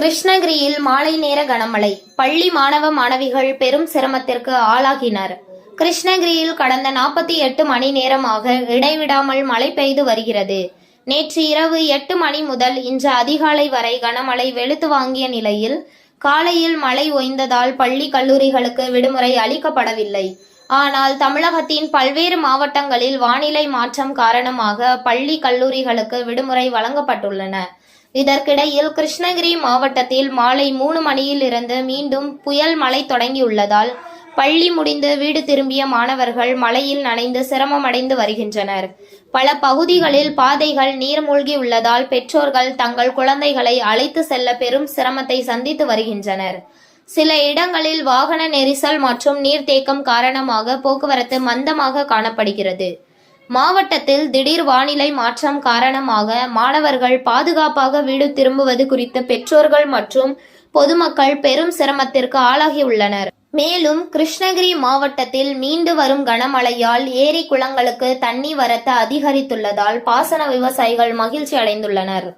கிருஷ்ணகிரியில் மாலை நேர கனமழை. பள்ளி மாணவ மாணவிகள் பெரும் சிரமத்திற்கு ஆளாகினர். கிருஷ்ணகிரியில் கடந்த நாற்பத்தி எட்டு மணி நேரமாக இடைவிடாமல் மழை பெய்து வருகிறது. நேற்று இரவு எட்டு மணி முதல் இன்று அதிகாலை வரை கனமழை வெளுத்து வாங்கிய நிலையில் காலையில் மழை ஓய்ந்ததால் பள்ளி கல்லூரிகளுக்கு விடுமுறை அளிக்கப்படவில்லை. ஆனால் தமிழகத்தின் பல்வேறு மாவட்டங்களில் வானிலை மாற்றம் காரணமாக பள்ளி கல்லூரிகளுக்கு விடுமுறை வழங்கப்பட்டுள்ளன. இதற்கிடையில் கிருஷ்ணகிரி மாவட்டத்தில் மாலை மூணு மணியில் இருந்து மீண்டும் புயல் மழை தொடங்கியுள்ளதால் பள்ளி முடிந்து வீடு திரும்பிய மாணவர்கள் மழையில் நனைந்து சிரமமடைந்து வருகின்றனர். பல பகுதிகளில் பாதைகள் நீர் மூழ்கி உள்ளதால் பெற்றோர்கள் தங்கள் குழந்தைகளை அழைத்து செல்ல பெரும் சிரமத்தை சந்தித்து வருகின்றனர். சில இடங்களில் வாகன நெரிசல் மற்றும் நீர்த்தேக்கம் காரணமாக போக்குவரத்து மந்தமாக காணப்படுகிறது. மாவட்டத்தில் திடீர் வானிலை மாற்றம் காரணமாக மாணவர்கள் பாதுகாப்பாக வீடு திரும்புவது குறித்து பெற்றோர்கள் மற்றும் பொதுமக்கள் பெரும் சிரமத்திற்கு ஆளாகியுள்ளனர். மேலும் கிருஷ்ணகிரி மாவட்டத்தில் மீண்டு வரும் கனமழையால் ஏரி குளங்களுக்கு தண்ணி வரத்து அதிகரித்துள்ளதால் பாசன விவசாயிகள் மகிழ்ச்சி அடைந்துள்ளனர்